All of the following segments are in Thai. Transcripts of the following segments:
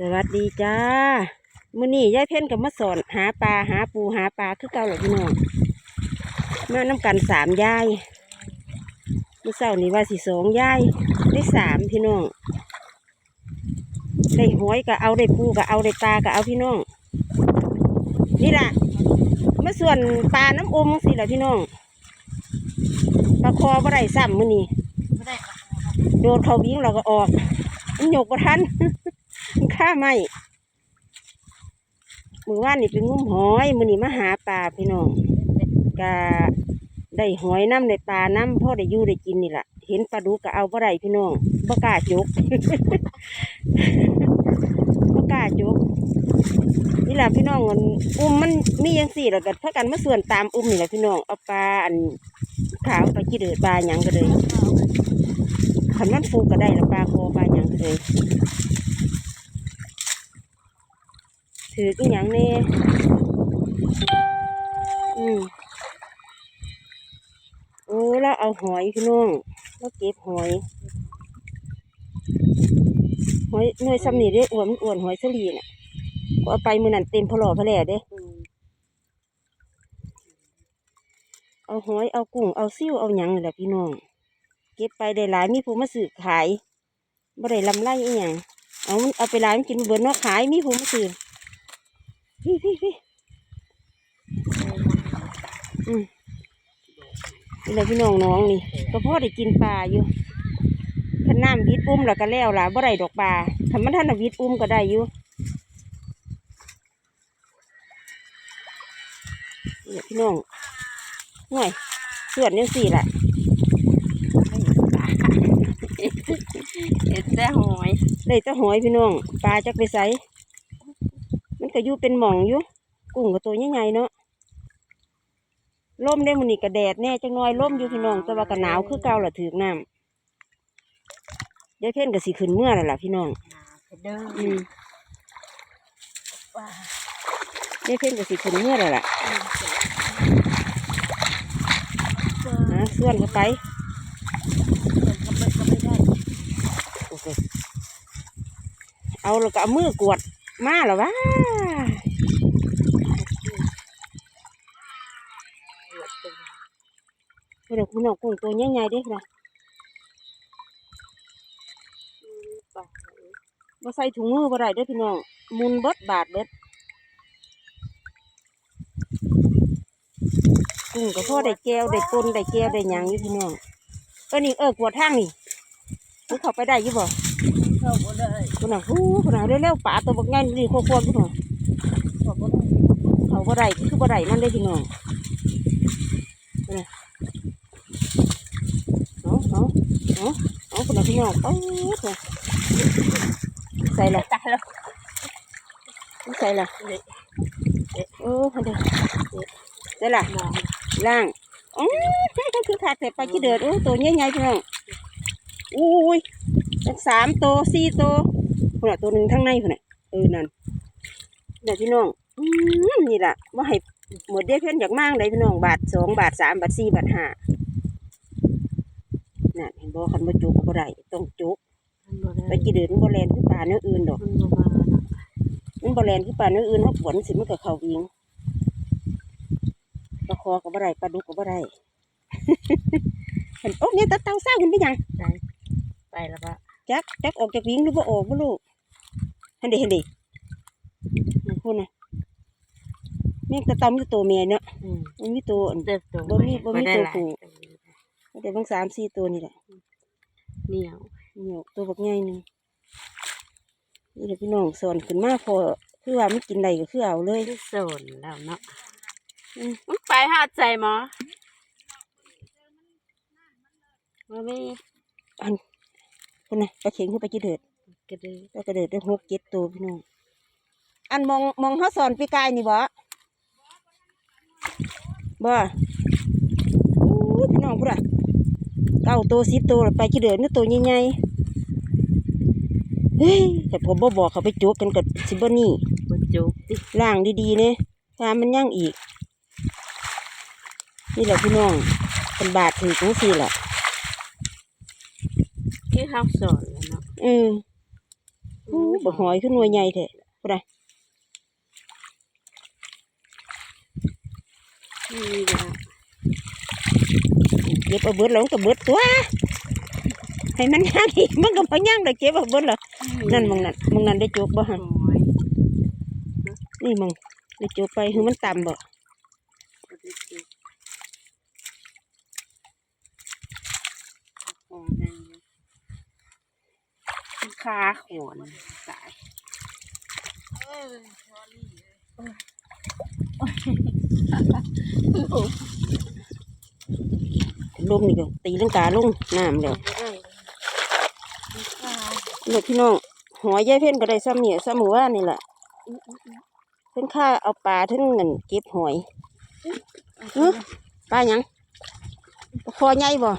สวัสดีจ้ามื้อนี้ยายเพ่นกับมาสอนหาปลาหาปูหาปลาคือเก่าเหรอพี่น้องมาน้ำกันสามยายเมื่อเช้านี้ว่าสิสองยายได้สามพี่น้องได้หอยก็เอาได้ปูก็เอาได้ปลาก็เอาพี่น้องนี่ล่ะมาส่วนปลาน้ำอมสิล่ะพี่น้องปลาคอบ่ได้ซ้ำมื้อนี้ไม่ได้ค่ะโดนเขาวิ่งเราก็ออกมันหยกประทัน มันฆ่าไม่มือว่านนี่เป็นงุ้มหอยมือนี่มาหาปลาพี่น้องกะได้หอยน้ำได้ปลาน้ำพ่อได้ยู่ได้กินนี่แหละเห็นปลาดุกก็เอาบ่ได้พี่น้องบ่กล้าจุกบ่กล้าจุกนี่แหละพี่น้องอุ้มมันมีอย่างสี่แล้วก็พักกันมาส่วนตามอุ้มนี่แหละพี่น้องเอาปลาอันขาวปลากีเดือปลาหยังก็เลยขันมันฟูก็ได้แล้วปลาโคปลาหยังก็เลย ถืออีหยังแน่อืมโอ้แล้วเอาหอยพี่น้องแล้วเก็บหอย หอยหน่วยซ้ำนี่เด้อ้วนอ้วนหอยสลีน่ะก็เอาไปมือนั่นเต็มพลอพะแหล่เด้เอาหอย เอากุ้ง เอาซิ่วเอาหยังนี่แหละพี่น้อง เก็บไปได้หลายมีผู้มาซื้อขายบ่ได้ลำไรอีหยังเอามันเอาไปหลายมันกินเบิดเนาะขายมีผู้มาซื้อ พี่พี่พี่อืมนี่แหละพี่น้องน้องนี่ก็พ่อได้กินปลาอยู่ขันน้ำวิดอุ้มแล้วก็แล้วล่ะบ่ได้ดอกปลาถ้ามันท่านน่ะวิดอุ้มก็ได้อยู่นี่แหละพี่น้องห่วยส่วนยังสี่ล่ะเอ็ดแต่หอยได้แตะหอยพี่น้องปลาจักไปใสมัน ก็อยู่เป็นหม่องอยู่กุ้งกับตัวใหญ่ๆเนาะล่มได้มันนี่กระแดดแน่จังน้อยล่มอยู่พี่น้องแต่ว่าก็หนาวคือเก่าละถือกน้ำยายเพ่นก็สิขึ้นเมื่อแล้วล่ะพี่น้องเด้ออืมว่ายายเพ่นก็สิขึ้นเมื่อแล้วล่ะนะส่วนเข้าไปโอเคเอาแล้วก็เอามือกวดมาแล้ววะ เดี๋ยวคุณน้องกุ้งตัวใหญ่ๆเด้นะบ่ใส่ถุงมือบ่ได้เด้อพี่น้องมุนเบิดบาดเบิดกุ้งก็พอได้แก้วได้ปนได้แก้วได้หยังอยู่พี่น้องเออนี่เออกวดทางนี่มันเข้าไปได้อยู่บ่เข้าบ่ได้คุณน่ะฮู้คุณน่ะเร็วๆปลาตัวบักใหญ่นี่โคตรๆพี่น้องเข้าบ่ได้เขาบ่ได้คือบ่ได้มันได้อพี่น้องนี่ เอาเอาเอาเอาคุณน่ะพี่น้องเอาใส่ละตายแล้วใส่ละโอ้ฮันเดใส่ละมองล่างอ๋อคือขาดแต่ปลาขี้เดือดโอ้ตัวใหญ่ๆพี่น้องอุ้ยเป็นสามตัวสี่ตัวคนน่ะตัวหนึ่งทั้งในคนน่ะเออนั่นเดี๋ยวพี่น้องอืมนี่ล่ะว่าให้หมดเด้เพื่อนอยากมากเลยพี่น้องบาทสองบาทสามบาทสี่บาทห้า นั่นเห็นบ่คันบ่จุกก็บ่ได้ต้องจุกมันบ่ได้ไปกี่เดือนมันบ่แลนคือปลาเนื้ออื่นดอกมันบ่มาน่ะมันบ่แลนคือปลาเนื้ออื่นเขาฝนสิมันก็เข้าวิงปลาคอก็บ่ได้ปลาดุกก็บ่ได้เห็นโอ้เนี่ยตาเต่าซ่าขึ้นไปยังได้ไปแล้วปะจักจักออกจากวิงหรือบ่ออกบ่ลูกเห็นดิเห็นดินั่นพูดนะแม่งตาเต่ามีแต่ตัวเมียเนาะอืมมันมีตัวอันเติบโตบ่มีบ่มีได้ตัวห ลายผู้แต่บางสามสี่ตัวนี่แหละเหนียวเหนียวตัวบักใหญ่หนึงนี่แหละพี่น้องสอนขึ้นมาพอคือว่าไม่กินอะไรก็คือเอาเลยที่โซนแล้วเนาะอืมมึงไปหาใจหมอบ่มีอันคนน่ะปลาเข็งคือปลาจีเดือดกระดือปลากระเดือดได้หกเจ็ดตัวพี่น้องอันมองมองเขาสอนปีกายนี่บ่บ่อู้ยพี่น้องพุ่นอะ เก้าตัวสิบตัวแล้วปลาจีเดือดนี่ตัวใหญ่ๆเฮ้ยแต่ผมบ่บอกเขาไปจุกกันกับสิบนี่บ่จุกติล่างดีๆเนี่ยตามมันย่างอีก นี่แหละพี่น้องเป็นบาทถือของสี่แหละคือเฮาสอนแล้วเนาะอืมโอ้บ่หอยขึ้นหน่วยใหญ่แท้พุ่นน่ะนี่จ้ะ เก็บเอาเบิดแล้วมันก็เบิดตัวให้มันย่างอีกมันก็บ่ย่างได้เก็บเอาเบิดแล้วนั่นมึงนั่นมึงนั่นได้จกบ่หั่นโอ้ยนี่มึงได้จกไปคือมันต่ำบ่บ่ได้จุกโอ้ยมันคาขวนตาย ลมนี่ก็ตีลังกาลงน้ำแล้วเนี่ยพี่น้องหอยยายเพ่นก็ได้ซ้ำเนี่ยซ้ำหมู่ว่านนี่แหละเพิ่นค่าเอาปลาทั้งเงินเก็บหอยเอ้อปลาหยังปลาคอใหญ่บ่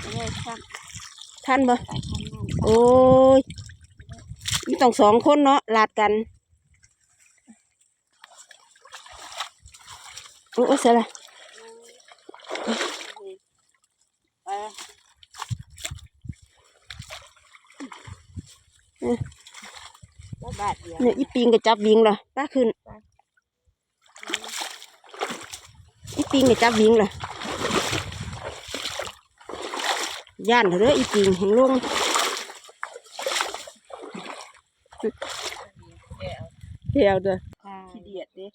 ไม่ได้ครับท่านบ่สายพันธุ์นั่นโอ้ยมีต้องสองคนเนาะลาดกันโอ้ยเสียละ ไปแล้ว บาทเดียวเนี่ยอีปิงก็จับวิงล่ะป้าขึ้นอีปิงก็จับวิงล่ะย่านเถอะเด้ออีปิงแห่งลงเที่ยวเด้อขี้เดียดดิ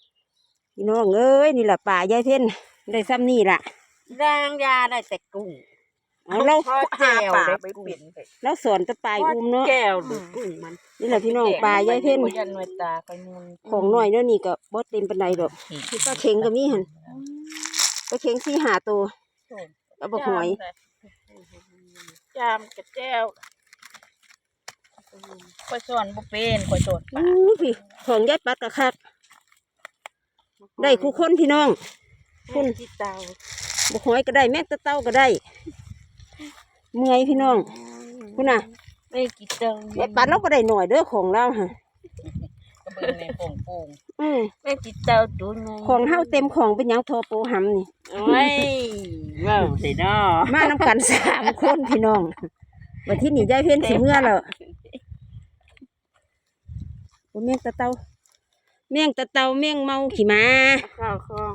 พี่น้องเอ้ยนี่แหละป่ายายเพ่นได้ซ้ำนี่ล่ะร่างยาได้แต่กุ้ง เอาเราทอดหาแก้วป่าได้ไปกุ้งเราสอนแตะปลายอุ้มเนาะแก้วหรือกุ้งมันนี่แหละพี่น้องป่ายายเพ่นยันหน่วยตาไปมุนของน้อยเนาะนี่ก็บ่เต็มปานใดดอกคือปลาเข็งก็มีหั่นปลาเข็งสี่หาตัวเอาบ่หอยจามกับแก้วคอยสอนบ่เป็นคอยสอนปลาอู้พี่ของยายปัดกะคักได้คู่คนพี่น้องคุคุณณที่เตาบ่หอยก็ได้แม่งตะเต้าก็ได้ เมื่อยพี่น้องคุณน่ะไม่กี่เตายายปัดเราก็ได้หน่อยเด้อของเราฮะก็เบิ่งในโป่งโป่งอือไม่กี่เตาดูไงของเฮาเต็มของเป็นหยังทอโปหำนี่โอ้ยว้าวสิเนาะมานำกันสามคนพี่น้องวันที่นี่ยายเพ่นสิเมื่อแล้วโอ้แมงตะเตาแมงตะเตาแมงเมาขี่มาข้าวคล้อง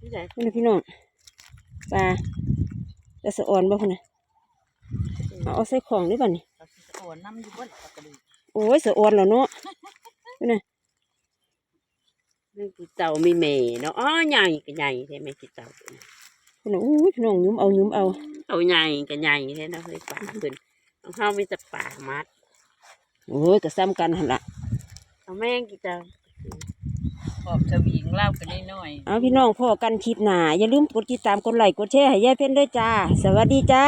นี่ไหนพุ่นน่ะพี่น้อง ปลาจะสะอ่อนบ่พุ่นน่ะเอาเอาใส่ของได้ป่ะนี่เราสิโอนน้ำอยู่บนปากกระดูกโอ้ยสะอ่อนแล้วเนาะพุ่นน่ะไม่กี่เตามีเมเนาะอ๋อใหญ่ก็ใหญ่ใช่ไหมกี่เตาพุ่นน่ะอู้ยพี่น้องยุ้มเอายุ้มเอาเอาใหญ่ก็ใหญ่ใช่ไหมเลยปลาขึ้นของเขามีแต่ปลามัดโอ้ยก็ซ้ำกันหั่นละเอาแม่งกี่เตา ขอบสวิงเล่ากันน้อยเอาพี่น้องพ่อกันคลิปหนาอย่าลืมกดติดตามกดไลค์กดแชร์ให้ยายเพ่นด้วยจ้า สวัสดีจ้า